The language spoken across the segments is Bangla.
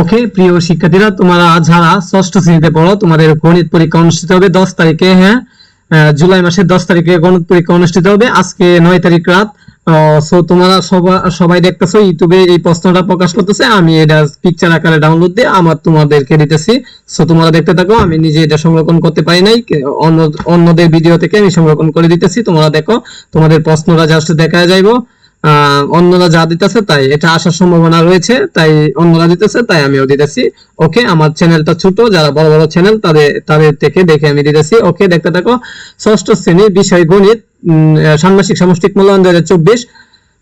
ওকে প্রিয় শিক্ষার্থীরা, তোমরা যারা ষষ্ঠ শ্রেণীতে পড়ো, তোমাদের গণিত পরীক্ষা অনুষ্ঠিত হবে দশ তারিখে হ্যাঁ? জুলাই মাসের দশ তারিখে গণিত পরীক্ষা অনুষ্ঠিত হবে। আজকে নয় তারিখ রাত। সো তোমরা সবাই দেখতেছো, ইউটিউবে এই প্রশ্নটা প্রকাশ করতেছে। আমি এটা পিকচার আকারে ডাউনলোড দিয়ে আমার তোমাদেরকে দিতেছি। সো তোমরা দেখতে থাকো, আমি নিজে এটা সংরক্ষণ করতে পারি নাই। অন্য, অন্যদের ভিডিও থেকে আমি সংরক্ষণ করে দিতেছি। তোমরা দেখো, তোমাদের প্রশ্নটা জাস্ট দেখা যাইবো। অন্যরা যা দিতেছে তাই, এটা আসার সম্ভাবনা রয়েছে, তাই অন্যরা দিতেছে, তাই আমিও দিতেছি। ওকে, আমার চ্যানেলটা ছোট, যারা বড় বড় চ্যানেল, তাদের তাদের থেকে দেখে আমি দিতেছি। ওকে, দেখতে থাকো, ষষ্ঠ শ্রেণি বিষয় গণিত ষান্মাসিক সামষ্টিক মূল্যায়ন দুই হাজার চব্বিশ।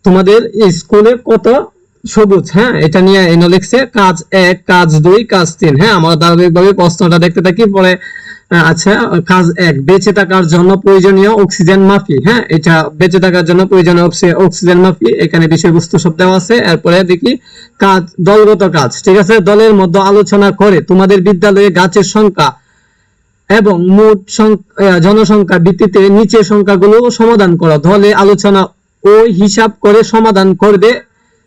তোমাদের স্কুলে কত সবুজ হ্যাঁ? এটা নিয়ে এনে লিখছে, কাজ এক, কাজ দুই, কাজ তিন। হ্যাঁ আমরা ধারাবাহিকভাবে প্রশ্নটা দেখতে থাকি, পরে আচ্ছা কাজ এক, বেঁচে থাকার জন্য প্রয়োজনীয় অক্সিজেন মাফি হ্যাঁ এটা বেঁচে থাকার জন্য প্রয়োজনীয় অক্সি- অক্সিজেন মাফি, এখানে বিষয়বস্তু সব দেওয়া আছে, এরপরে দেখি কাজ, দলগত কাজ, ঠিক আছে, দলের মধ্যে আলোচনা করে, তোমাদের বিদ্যালয়ে গাছের সংখ্যা এবং মোট জনসংখ্যা ভিত্তিতে নিচের সংখ্যাগুলো সমাধান করো, দলে আলোচনা ওই হিসাব করে সমাধান করবে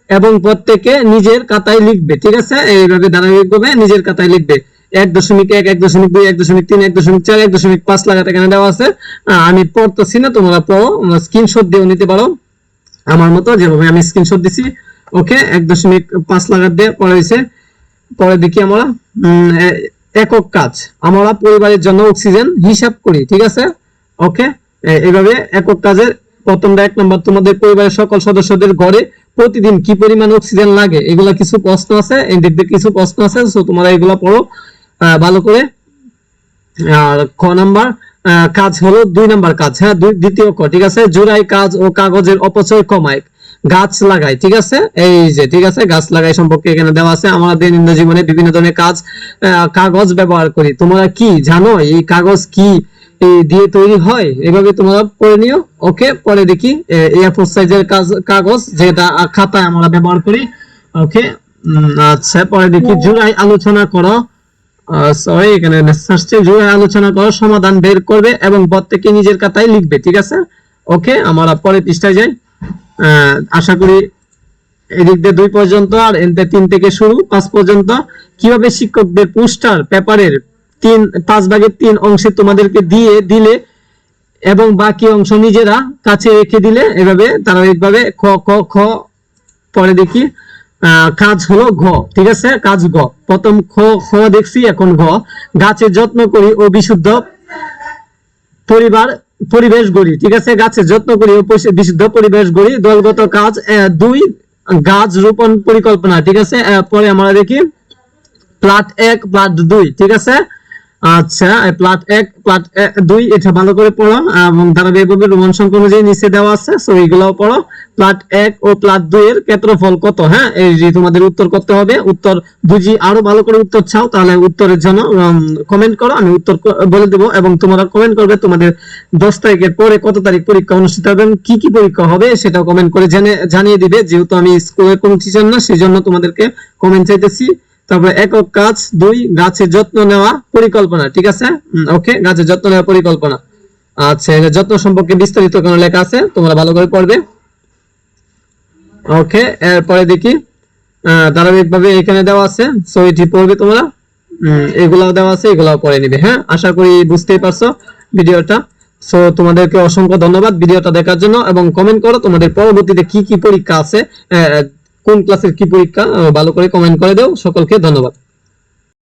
এবং প্রত্যেকে নিজের খাতায় লিখবে, ঠিক আছে, এইভাবে ধারাবাহিকভাবে নিজের খাতায় লিখবে। এক দশমিক এক এক দশমিক দুই, এক দশমিক তিন, এক দশমিক চার, এক দশমিক পাঁচ লাগাতে এখানে দেওয়া আছে। আমি পড়তেছি না, তোমরা পড়ো স্ক্রিনশট দিয়েও নিতে পারো। আমার মতো, যেভাবে আমি স্ক্রিনশট দিছি ওকে এক দশমিক পাঁচ দিয়ে হয়েছে। পরে দেখি আমরা একক কাজ। আমরা পরিবারের জন্য অক্সিজেন হিসাব করি, ঠিক আছে? ওকে এইভাবে একক কাজের প্রথমটা এক নম্বর তোমাদের পরিবারের সকল সদস্যদের ঘরে প্রতিদিন কি পরিমাণ অক্সিজেন লাগে? এগুলা কিছু প্রশ্ন আছে কিছু প্রশ্ন আছে তোমরা এগুলা পড়ো। ভালো করে। আর খ নাম্বার কাজ হলো দুই নাম্বার কাজ হ্যাঁ দ্বিতীয় ক ঠিক আছে? জোড়াই কাজ ও কাগজের অপচয় কমায়। গাছ লাগাই ঠিক আছে? এই যে ঠিক আছে? গাছ লাগাই সম্পর্কে এখানে দেওয়া আছে। আমরা দৈনন্দিন জীবনে বিভিন্ন ধরনের কাজ কাগজ ব্যবহার করি। তোমরা কি জানো এই কাগজ কি দিয়ে তৈরি হয়? এভাবে তোমরা পড়ে নিও। ওকে পরে দেখি এয়ার ফোর সাইজের কাজ কাগজ যেটা খাতায় আমরা ব্যবহার করি। ওকে আচ্ছা পরে দেখি জোড়াই আলোচনা করো। সরি এখানে message আসছে জুড়ে আলোচনা করো, সমাধান বের করবে এবং প্রত্যেকে নিজের খাতায় লিখবে, ঠিক আছে? ওকে আমরা পৃষ্ঠায় যাই। আশা করি এদিক দিয়ে দুই পর্যন্ত আর তিন থেকে শুরু, পাঁচ পর্যন্ত। কীভাবে শিক্ষকদের পোস্টার, পেপারের তিন, পাঁচ ভাগের তিন অংশে তোমাদেরকে দিয়ে, দিলে এবং বাকি অংশ নিজেরা কাছে রেখে দিলে, এভাবে ধারাবাহিকভাবে খ খ খ, পরে দেখি। কাজ হলো ঘ, ঠিক আছে? কাজ ঘ। প্রথম খ খ দেখছি, এখন ঘ। গাছের যত্ন করি ও বিশুদ্ধ পরিবার, পরিবেশ গড়ি, ঠিক আছে? গাছের যত্ন করি ও বিশুদ্ধ পরিবেশ গড়ি। দলগত কাজ দুই, গাছ রোপণ পরিকল্পনা, ঠিক আছে? পরে আমরা দেখি। প্লাট এক, প্লাট দুই, ঠিক আছে? আচ্ছা প্লাট এক প্লাট দুই, এটা ভালো করে পড়ো, এবং ধারাবাহিকভাবে রোমান সংখ্যা অনুযায়ী নিচে দেওয়া আছে সো এইগুলাও পড়ো। প্লাট এক ও প্লাট দুই এর ক্ষেত্রফল কত হ্যাঁ? এই যে তোমাদের উত্তর করতে হবে, উত্তর বুঝি আরও ভালো করে উত্তর চাও, তাহলে উত্তরের জন্য কমেন্ট করো, আমি উত্তর বলে দেবো, এবং তোমরা কমেন্ট করবে তোমাদের দশ তারিখের পরে কত তারিখ পরীক্ষা অনুষ্ঠিত হবে কি কি পরীক্ষা হবে, সেটাও কমেন্ট করে জেনে, জানিয়ে দিবে, যেহেতু আমি স্কুলের কোনো টিচার না সেই জন্য তোমাদেরকে কমেন্ট চাইতেছি। তারপরে একক কাজ দুই গাছের যত্ন নেওয়া পরিকল্পনা ঠিক আছে? ওকে গাছের যত্ন নেওয়া পরিকল্পনা। আচ্ছা যত্ন সম্পর্কে বিস্তারিত কোনো লেখা আছে? তোমরা ভালো করে পড়বে। ওকে এরপরে দেখি আহ, ধারাবাহিকভাবে এখানে দেওয়া আছে সো পড়বে তোমরা। এগুলাও দেওয়া আছে এগুলাও পড়ে নিবে হ্যাঁ? আশা করি বুঝতেই পারছ ভিডিওটা। সো তোমাদেরকে অসংখ্য ধন্যবাদ ভিডিওটা দেখার জন্য এবং কমেন্ট করো তোমাদের পরবর্তীতে কি কি পরীক্ষা আছে কোন ক্লাসের কি পরীক্ষা ভালো করে কমেন্ট করে দাও। সকলকে ধন্যবাদ।